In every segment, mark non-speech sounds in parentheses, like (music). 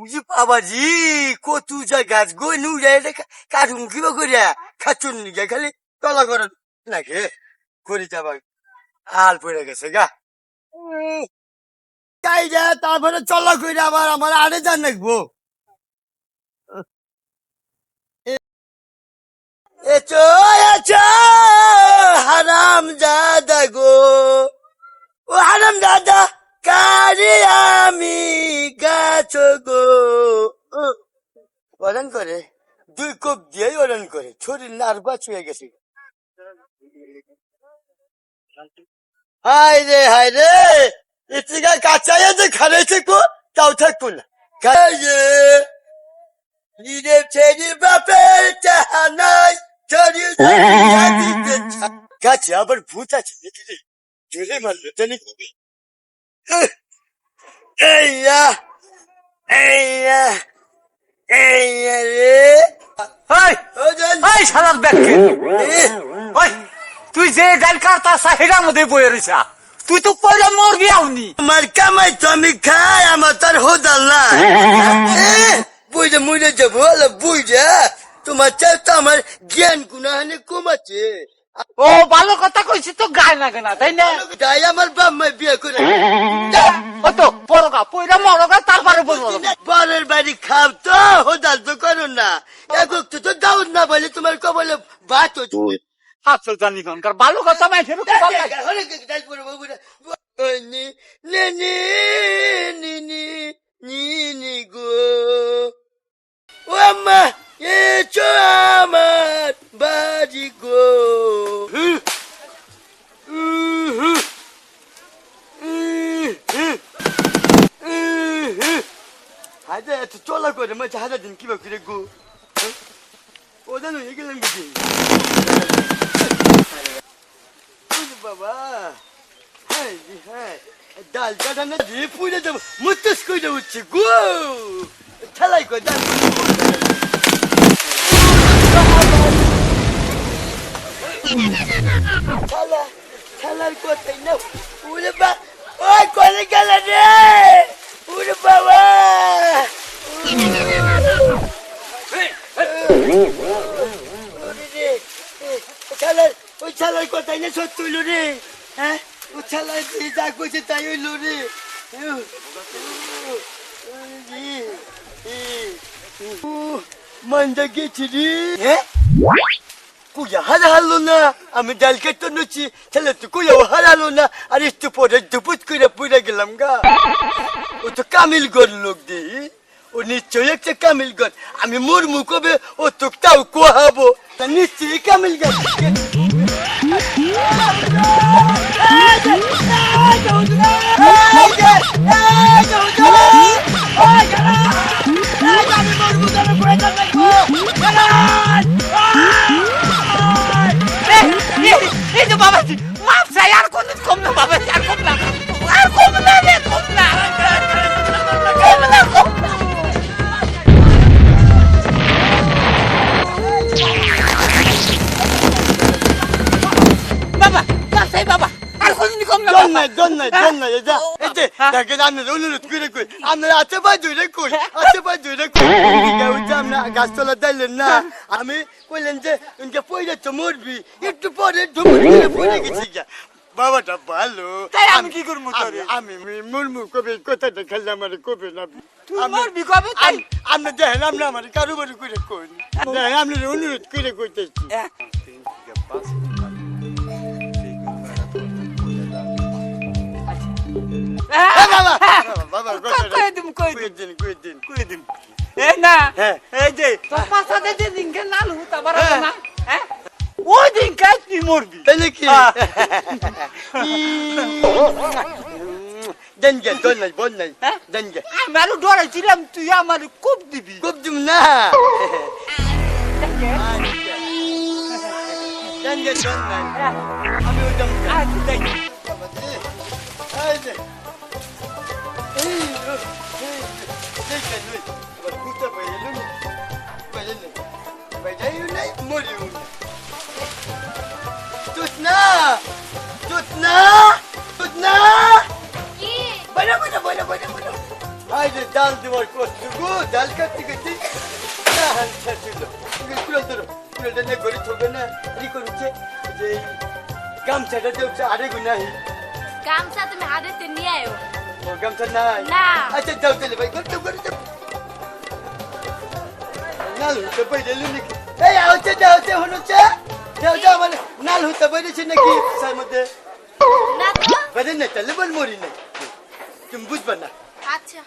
বুঝি বাবাজি কত গাছ গো নুড়ে কাটুন কিবা করিয়া খাচুন নিগে খালি তলা করে নাকি করি যাবা আল পড়ে গেছে গা তাই যা তারপরে চলা কইরা আবার আমার আড়ে যান নাকবো এচো এচো হারাম দাদা গো ও হারাম দাদা কারি আমি গাছ গো। ওরন করে। দুই কোপ দিয়েই ওরন করে। শরীর নার্ভা ছুঁয়ে গেছে। হাই রে হাই রে! ইতিকা কাঁচাইয়া যে খারেছে কো তাও থাকব না। কাজে নিরে ছেড়ে বাপের চাহানাই ছড়িয়ে গাছে আবার ভূত আছে জোরে মারলো জানি এই ওজন এই শালার ব্যাগকে ওই তুই যে ডাল কাটতা সাহিরার মধ্যে বয়ে রইছা। তুই তো পয়লা মরবি আউনি। আমার কামাই তো আমি খাই আমার তার হোদাল না বুঝে মুড়ে যাব হলো বুঝে তোমার চাই তো আমার জ্ঞান গুণাহানে কমাচ্ছে ও ভালো কথা কইছি তো গায় না কেনা তাই না? তাই আমার বাপ মাই বিয়ে করে। (laughs) ও তো পরগা পয়লা মরগা তারপরে বলব। পরের বাড়ি খাও তো হোদাল তো করো না। এক তো তো দাউদ না বলে তোমার কবলে ভাত হচ্ছে। হাসল জানি কোনকার ভালো কথা মাই ফেরো ও আম্মা এছো আমার বাড়ি গো। হাজার এত চলা করে মাঝে হাজার দিন কিবা করে গো ও জানো এগেলাম বুঝি ওরে বাবা হ্যাঁ জি, হ্যাঁ ডাল কাটা না দিয়ে পুড়ে যাব মুত্তস করে উঠছে গো ঠেলাই করে ডাল ঠেলা ঠেলার কথাই না ওরে বা ওই করে গেল রে ওরে বাবা ওরে রে ছালার ওই ছালার কথাই না সত্য হইল রে? হ্যাঁ? ও ছালার যে কইছে তাই হইল রে। মন্দা গেছি রে। হ্যাঁ? কুয়া হারালো না আমি ডাল কেটে নছি ছেলে তো কুয়া হারালো না আর একটু পরে দুপুত করে পুড়ে গেলাম গা ও তো কামিল গর লোক দি ও নিশ্চয়ই একটা কামিল গর আমি মুরমু কবে ও তো তাও কোহাবো তা নিশ্চয়ই কামিল গর এই নাই দন নাই এটা এতে দেখেন আমি অনুরোধ করে কই আপনারা আছে বা দূরে কই আছে বা দূরে কই উঠে আমরা গাছতলা দিলেন না আমি কইলেন যে ইনকে পয়লা তো মরবি একটু পরে ঢুকে করে পড়ে গেছি গা বাবাটা ভালো তাই আমি কি করব তোরে? আমি মুরমু কবে কথাটা খেললে আমার কবে না তুই মরবি কবে তাই আপনি দেখেন আপনি আমার কারও বাড়ি করে কই দেখেন আপনি অনুরোধ করে কইতেছি বাবা বাবা কই দিম কই দিম কই দিন কই দিন কই দিম এই না হ্যাঁ। এই যে তোর পাশাতে যে দিনকে লাল হুতা বাড়াবে না হ্যাঁ ওই দিনকে তুই মরবি তাহলে কি হ্যাঁ। দেনগে দন নাই বল নাই হ্যাঁ? দেনগে আমি আরও ডরাইছিলাম দেখে লই আবার কুতা বাইরে লই বাইরে লই বাইরে নাই মরি উনি তুত না তুত না তুত না বাইরে বাইরে বাইরে বাইরে বাইরে আই যে ডাল দেওয়ার কষ্ট গো ডাল কাটতে ও গামছা নাই না। আচ্ছা যাও তাহলে ভাই করে যাও নাল হতে বাইরে নাকি এই হচ্ছে যাও হচ্ছে হচ্ছে যাও যাও মানে নাল হতে বাইরেছে নাকি সার মধ্যে না তো বাইরে না তাহলে বল মরি নাই তুমি বুঝবা না আচ্ছা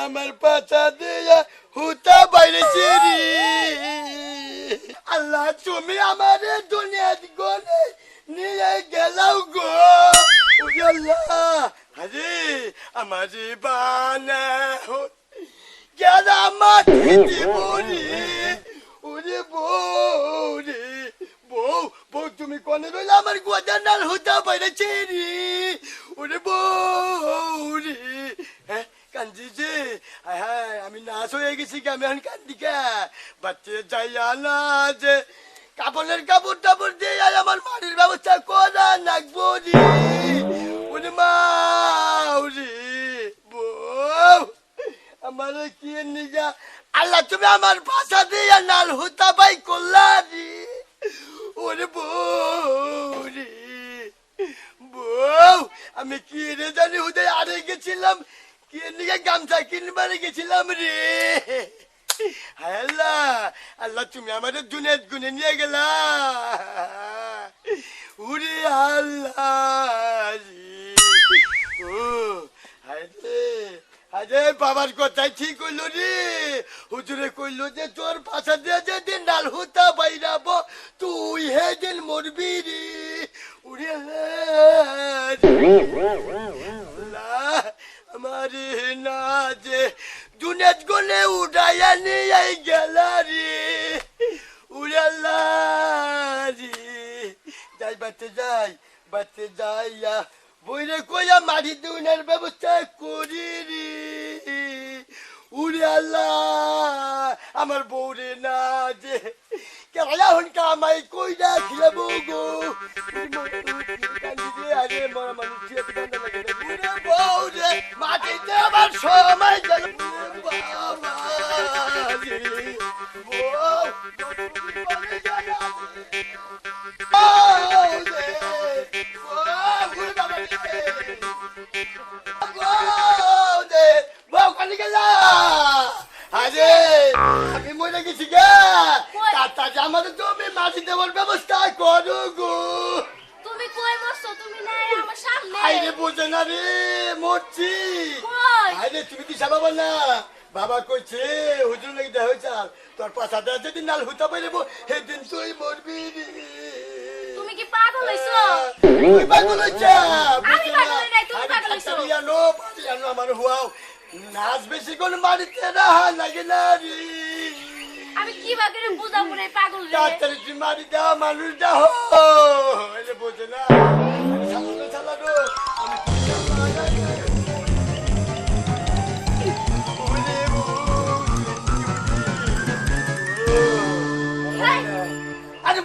আমার পাতা হুতা বাইরে চেরি আল্লাহ তুমি আমারে দুনিয়া গনে নিয়ে গেলাও গো আল্লাহ আরে আমারে বানা গেলা মাটি দিবরি ওরে বউ রে বউ বউ তুমি কোনে রইলে আমার গোদার নাল হুতা বাইরে চেরি ওরে বউ রে হ্যাঁ কান্দি যে হায় আমি নাচ হয়ে গেছি কি আমি এখন কান্দি কে বাচ্চা যাইয়া না যে কাপড়ের কাপড় টাপড় দিয়ে আমার মাটির ব্যবস্থা করা নাকবো রে ওরে মা রে বউ আমার কি নিজা, আল্লাহ, তুমি আমার ভাষা দিয়ে নাল হুতা বাই করলা রে ওরে বউ রে বউ, আমি কি রে জানি হুদয় আরে গেছিলাম, কি নিয়ে গামছা কিনবারে গেছিলাম রে? আল্লাহ আল্লাহ, তুমি আমাদের দুনিয়াত গুনে নিয়ে গেলা। উরে আল্লাহ রে। ও হায় রে আরে বাবার কথাই ঠিক হইল রে। হুজুরে কইলো যে, তোর পাশা দিয়ে যেদিন ডাল হুতা বাইরাবো, তুই হে দিন মরবি রে। উড়ে আমারে না যে দুনেত গনে উড়াইয়া নিয়ে গেলা রে। উড়ে আল্লাহ রে। যাই বাতে যাই বাতে যাইয়া বইরে কইয়া মারি দুনের ব্যবস্থা করি রে। উড়ে আল্লাহ আমার বউরে না যে কেলা হন কামাই না খিলাব গো মাটিতে আমার সময় বাবা বাবা কইছে হুজুর লাগি দেহ চাল তোর পাশাটা যেদিন নাল হুতা পাইলেবো সেদিন তুই মরবি তুমি কি পাগল হইছো? তুই পাগল হইছা আমি পাগল নাই, তুমি পাগল হইছো। পারি আনো আমার হুয়াও। নাচ বেশি কোন মারিতে রাহা লাগে না রে। আমি কি বাগরে বুঝাবো রে পাগল রে? ডাক্তার তুই মারি দাও মানুষ দাও এলে বোঝে না। চালানো চালানো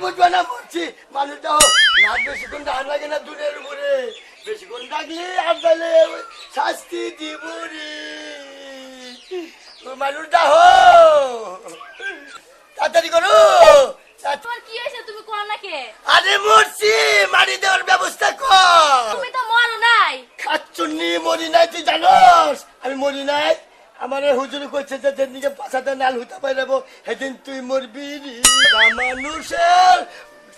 বুঝব না বলছি মানুষ দাও নাচ বেশিক্ষণ ডান লাগে না দূরের উপরে বেশিক্ষণ ডাকলে আর তাহলে শাস্তি দিব রে মানুষ দাও তাড়াতাড়ি করো। তোমার কি হয়েছে তুমি কোন নাকে আরে মরছি মারি দেওয়ার ব্যবস্থা কর। তুমি তো মরো নাই। খাচ্ছুন্নি মরি নাই তুই জানোস? আমি মরি নাই। আমার হুজুর কইছে যে যেদিনকে পাশাতে নাল হইতে পারব সেদিন তুই মরবি মানুষের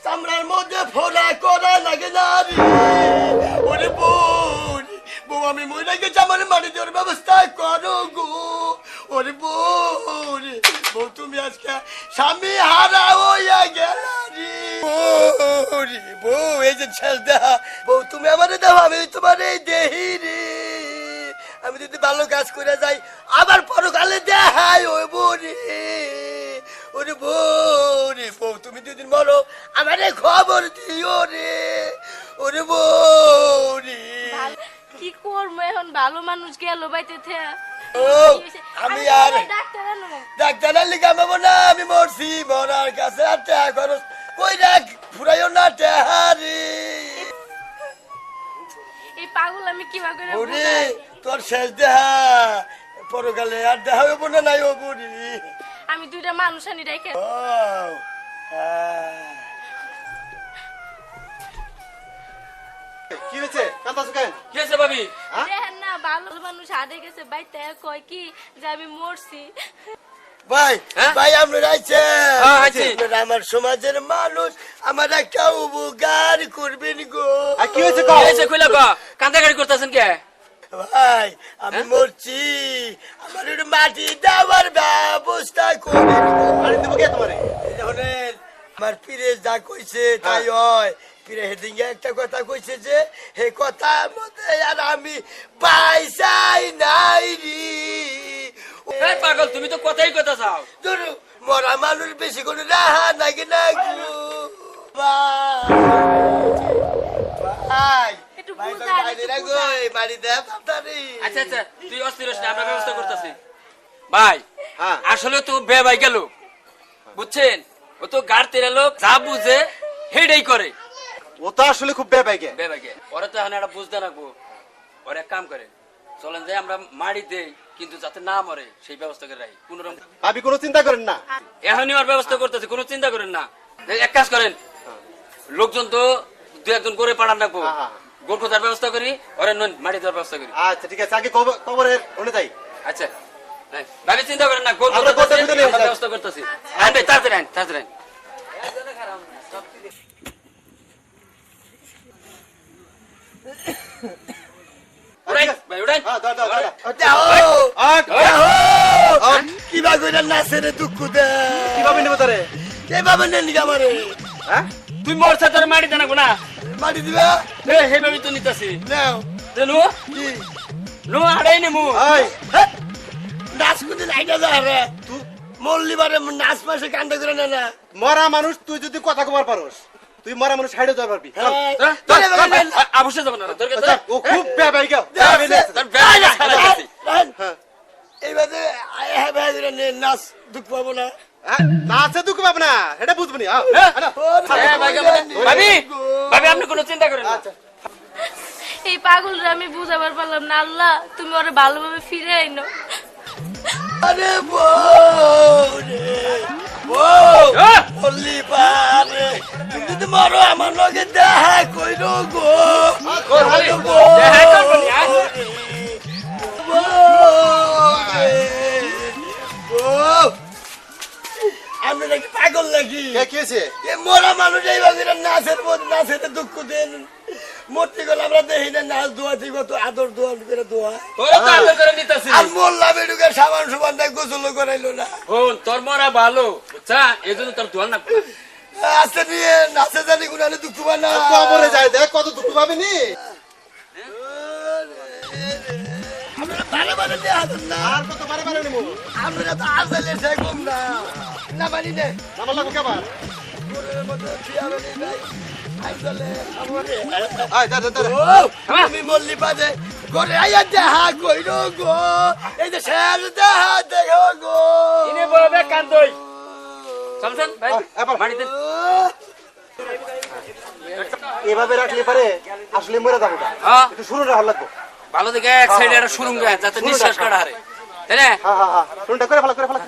চামড়ার মধ্যে ফোলা করা লাগে না রে। ওরে রে, বউ আমি মরে গেছি আমার মারি দেওয়ার ব্যবস্থা করো গো। ওরে রে বউ তুমি আজকে স্বামী হারা হইয়া গেলা রে। বউ এই যে ছেলদা বউ তুমি আমারে দাও আমি তোমার এই দেহি রে। আমি যদি ভালো কাজ করে যাই আবার পরকালে দেখাই ওই রে ওরে রে বউ তুমি দুদিন বলো আমারে খবর দিও রে ওরে ভালো- কি করব এখন? ভালো মানুষ গেল বাইতে থে। আমি আর ডাক্তার লিখা পাবো না আমি মরছি মরার কাছে আর টেহা খরচ কই রাখ ফুরাইও না টেহারি এই পাগল আমি কিবা করে ওরে? তোর শেষ দেহা। পরকালে আর দেখা হইব না নাই আমি দুইটা মানুষ আনি রেখে ও আহ। কি হয়েছে? কি হয়েছে ভাবি? দেখেন না ভালো মানুষ হাতে গেছে বাইতে কয় কি যে আমি মরছি। ভাই হ্যাঁ? ভাই আপনারা আইছেন হ্যাঁ, আমার সমাজের মানুষ আমার একটা উপকার করবেন গো। আর কি হয়েছে কি কও হয়েছে কইলা ক কান্দাকাটি করতেছেন কে? ভাই আমি হ্যাঁ? মরছি। আমার একটু মাটি দেওয়ার ব্যবস্থা করেন। গো আরে দেবো কে তোমারে? আমার পীরে যা কইছে তাই হয়। পীরে হেদিঙ্গে একটা কথা কইছে যে হে কথার মধ্যে আর আমি পাইসাই নাই রি। পাগল তুমি তো কথাই কথা চাও। ধরো মরা মানুষ বেশি করে রাহা নাকি না গো ভাই আচ্ছা আচ্ছা তুই অস্থির হোস না আমরা ব্যবস্থা করতেছি। ভাই হ্যাঁ। আসলে তো বে ভাই গেল। বুঝছেন? ও তো গাড় তেরে লোক যা বুঝে হেডেই করে। ও তো আসলে খুব বেবাইকে ওরা তো এখন একটা বুঝতে রাখব ওরা এক কাম করে চলেন যে আমরা মারি দেই কিন্তু যাতে না মরে সেই ব্যবস্থা করে রাখি। কোন রকম ভাবি কোনো চিন্তা করেন না। এখনই ওর ব্যবস্থা করতেছে কোনো চিন্তা করেন না। এক কাজ করেন। লোকজন তো দু একজন করে পাঠান রাখব। হ্যাঁ, হ্যাঁ। গোল খোঁজার ব্যবস্থা করি ওরা নন মাটি দেওয়ার ব্যবস্থা করি। আচ্ছা ঠিক আছে আগে কব- কবরের ওনে যাই আচ্ছা ভাবি চিন্তা করেন না গোল খোঁজার। ব্যবস্থা করতেছি। আইন ভাই তাড়াতাড়ি আইন তাড়াতাড়ি। হ্যাঁ কিবা কইরা নাচে রে দুঃখ দে। কীভাবে নেব তারে? এভাবে নেন নি আমারে? হ্যাঁ? তুই মরছে তোর মাটি দেনা না মাটি দিবা এ হেভাবে তো নিতেছি। নাও। নো? কি? নো আড়াই নেমু। এই? নাচ কোনদিন আইনা যা রে। তুই মল্লি বারে নাচ মাসে কান্দা করে না না। মরা মানুষ তুই যদি কথা কবার পারোস তুই মরা মানুষ হাইডে যাবার পারবি অবশ্যই যাব না। ও খুব হ্যাঁ নাচ দুঃখ পাবো না? না আছে দুঃখ পাবে না এটা বুঝবি না আও, হ্যাঁ। ভাবি আপনি কোনো চিন্তা করেন আচ্ছা। এই পাগলরা আমি বুঝাবার পারলাম না আল্লাহ তুমি ওরা ভালোভাবে ফিরে আইনো। আরে বউ পারে তুমি যদি মরো আমার লগে দেখা কইরো গো। দেখা করব এ মরা মানুষ নাচের মধ্যে নাচের দুঃখ দেন। মরতে গেলে আমরা দেখি না নাচ দোয়া ঠিক মতো আদর দোয়া করে দোয়া। তোরা তো আদর করে নিতেছি। আর মোল্লা বেডুকে সাবান সুবান দেয় গোসল করাইলো না। শোন তোর মরা ভালো। বুঝছা এই জন্য তোর ধোয়ার না আস্তে নিয়ে নাচে জানি গুনালে দুঃখ পায় না। কবরে যায় দেখ কত দুঃখ পাবে নি। বারে বারে দেয়া দেন না। আর কত বারে বারে নেব? আমরা তো আসলে না। না মানি নে আমার আমি মল্লি পাদে ঘরে আইয়া দেহা কইরো গো। এই যে শের দেহা দেখো গো। ইনে বলবে কান্দই চলছেন ভাই এবার। মাটিতে এভাবে রাখলে পারে আসলে মরে যাব হ্যাঁ। একটু শুরু রাখা লাগবো। ভালো দেখে এক সাইডে একটা শুরুম গায়ে যাতে নিঃশ্বাস কাটা হারে। তাই না? হ্যাঁ হ্যাঁ হ্যাঁ করে ফেলা করে ফেলা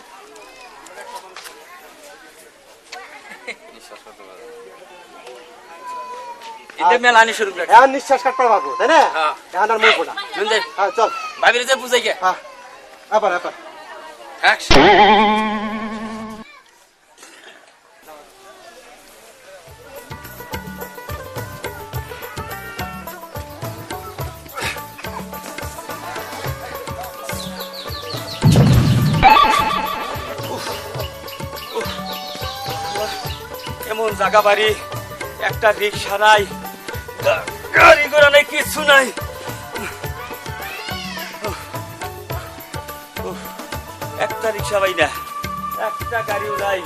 এটা মেলানি শুরু করে এখন নিঃশ্বাস কাটতে পারব তাই না? হ্যাঁ। এখন আর হ্যাঁ চল। ভাবির যে বুঝাই গে হ্যাঁ আবার আবার। অ্যাকশন জায়গা বাড়ি একটা রিক্সা নাই গাড়ি ঘোড়া নাই, কিছু নাই। একটা রিক্সা পাই না, একটা গাড়িও নাই।